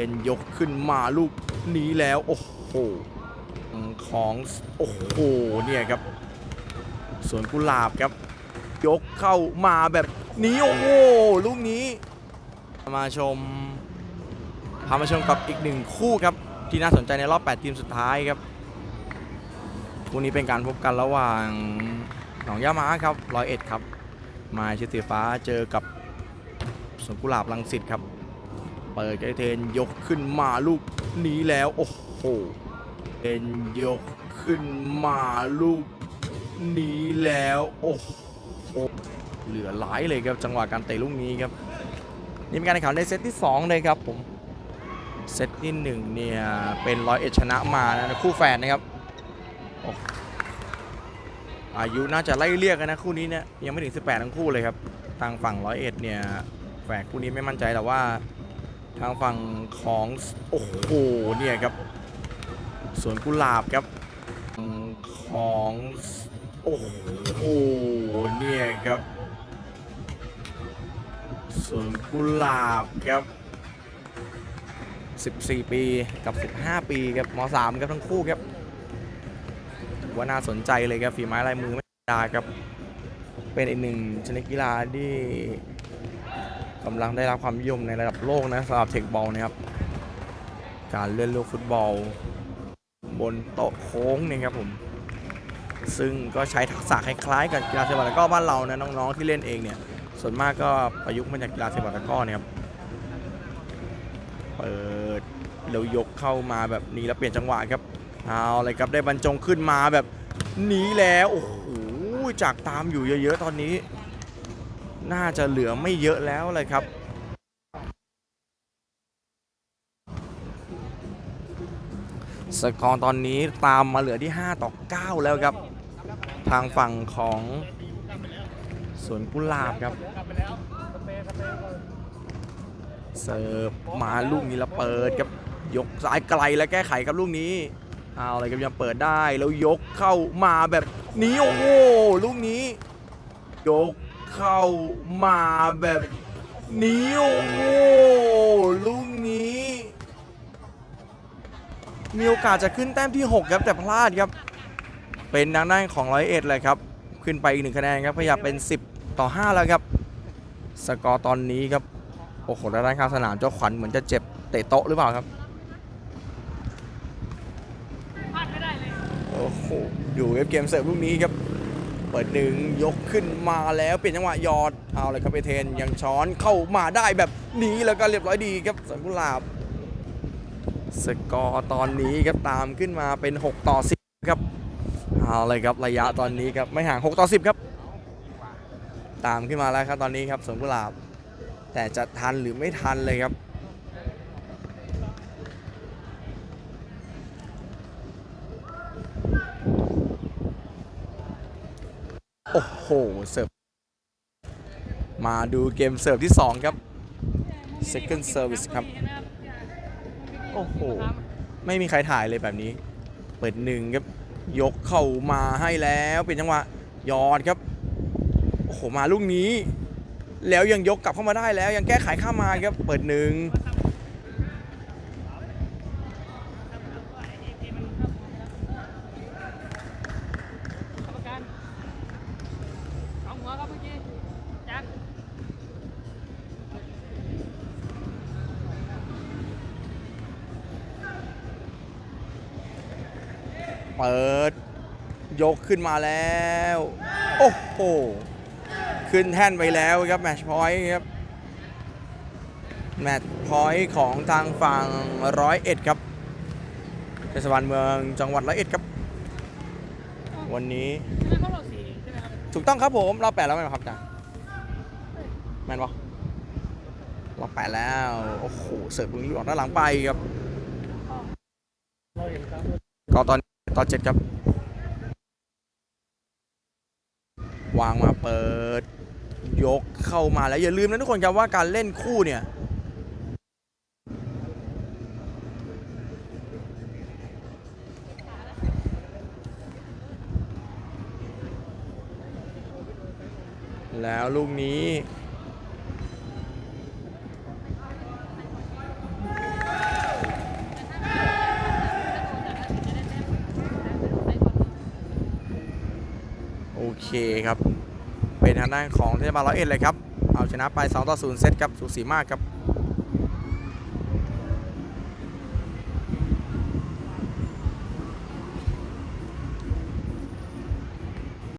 เป็นยกขึ้นมาลูกนี้แล้ว โอ้โหของโอ้โหเนี่ยครับสวนกุหลาบครับ ยกเข้ามาแบบนี้โอ้โหลูกนี้ มาชมพามาชมกับอีกหนึ่งคู่ครับ ที่น่าสนใจในรอบ 8 ทีมสุดท้ายครับคู่นี้เป็นการพบกันระหว่างหนองย่าม้าครับร้อยเอ็ดครับ มาเชดสีฟ้าเจอกับสวนกุหลาบลังสิตครับ เปิดไกเทนยกขึ้นมาลูกนี้แล้ว โอ้โหเทนยกขึ้นมาลูกนี้แล้ว โอ้โหเหลือหลายเลยครับจังหวะการเตะลูกนี้ครับนี่เป็นการแข่งขันในเซตที่2เลยครับผมเซตที่1เนี่ยเป็นร้อยเอ็ดชนะมานะคู่แฝดนะครับโอ้อายุน่าจะไล่เรียกกันนะคู่นี้เนี่ยยังไม่ถึง 18 ทั้งคู่เลยครับทางฝั่งร้อยเอ็ดเนี่ยแฝดคู่นี้ไม่มั่นใจแต่ว่า ทางฝั่งของ โอ้โห เนี่ยครับ สวนกุหลาบครับ ของ โอ้โห เนี่ยครับสวนกุหลาบครับ 14 ปีกับ 15 ปีครับม3ครับทั้งคู่ครับว่าน่าสนใจเลยครับฝีไม้ลายมือไม่ธรรมดาครับ เป็นอีกหนึ่งชนิดกีฬาที่ กำลังได้รับความนิยมในระดับโลกนะสำหรับเทคบอลนะครับ การเล่นลูกฟุตบอล บนโต๊ะโค้งนี่ครับผม ซึ่งก็ใช้ทักษะคล้ายๆกับกีฬาเทคบอลตะก้อบ้านเรานะน้องๆที่เล่นเองเนี่ย ส่วนมากก็ประยุกต์มาจากกีฬาเทคบอลตะก้อเนี่ยครับ เปิดแล้วยกเข้ามาแบบนี้แล้วเปลี่ยนจังหวะครับ เอาเลยครับได้บรรจงขึ้นมาแบบนี้แล้ว โอ้โหจากตามอยู่เยอะๆตอนนี้ น่าจะเหลือไม่เยอะแล้วเลยครับ สกอร์ตอนนี้ตามมาเหลือที่ 5 ต่อ 9 แล้วครับ ทางฝั่งของสวนกุหลาบครับ เสิร์ฟมาลูกนี้แล้วเปิดครับ ยกซ้ายไกลแล้วแก้ไขครับลูกนี้เอาอะไรครับยังเปิดได้แล้วยกเข้ามาแบบนี้ โอ้โหลูกนี้ ยก เข้ามาแบบนี้ โอ้โหลูกนี้ มีโอกาสจะขึ้นแต้มที่ 6 ครับแต่พลาดครับ เป็นทางด้านของร้อยเอ็ดเลยครับ ขึ้นไปอีกหนึ่งคะแนนครับขยับเป็น 10 ต่อ 5 แล้วครับ สกอร์ตอนนี้ครับ โอ้โหด้านข้างสนามเจ้าขวัญเหมือนจะเจ็บเตะโต๊ะหรือเปล่าครับโอ้โหดูเว็บเกมเสิร์ฟลูกนี้ครับ เปิดหนึ่งยกขึ้นมาแล้วเปลี่ยนจังหวะยอดเอาเลยครับเอเทนยังช้อนเข้ามาได้แบบนี้แล้วก็เรียบร้อยดีครับสวนกุลาบสกอร์ตอนนี้ครับตามขึ้นมาเป็น 6 ต่อ 10 ครับเอาเลยครับระยะตอนนี้ครับไม่ห่าง 6 ต่อ 10 ครับ ตามขึ้นมาแล้วครับตอนนี้ครับสวนกุหลาบ แต่จะทันหรือไม่ทันเลยครับ โอ้โห เสิร์ฟ มาดูเกมเสิร์ฟที่ 2 ครับ second service ครับ โอ้โห ไม่มีใครถ่ายเลยแบบนี้ เปิดหนึ่งครับ ยกเข้ามาให้แล้วเป็นจังหวะยอดครับ โอ้โห มาลูกนี้ แล้วยังยกกลับเข้ามาได้แล้วยังแก้ไขข้ามมาครับ เปิดหนึ่ง เปิด ยกขึ้นมาแล้ว โอ้โห ขึ้นแท่นไปแล้วครับแมชพอยต์ครับ แมตช์พอยต์ของทางฝั่งร้อยเอ็ดครับเทศบาลเมืองจังหวัดร้อยเอ็ดครับ วันนี้ใช่ไหมเพราะเราสีใช่ไหมครับถูกต้องครับผมรอบแปดแล้วไหมครับอาจารย์แมนปะรอบแปดแล้ว โอ้โห เสิร์ฟตรงนี้ออกด้านหลังไปครับ ก็ตอน ตอนเจ็ดครับ วางมาเปิด ยกเข้ามาแล้ว อย่าลืมนะทุกคนครับว่าการเล่นคู่เนี่ยแล้วลูกนี้ เคครับ เป็นทางด้านของเทศบาลร้อยเอ็ดเลยครับ เอาชนะไป 2 ต่อ 0 เซตครับสูสีมากครับ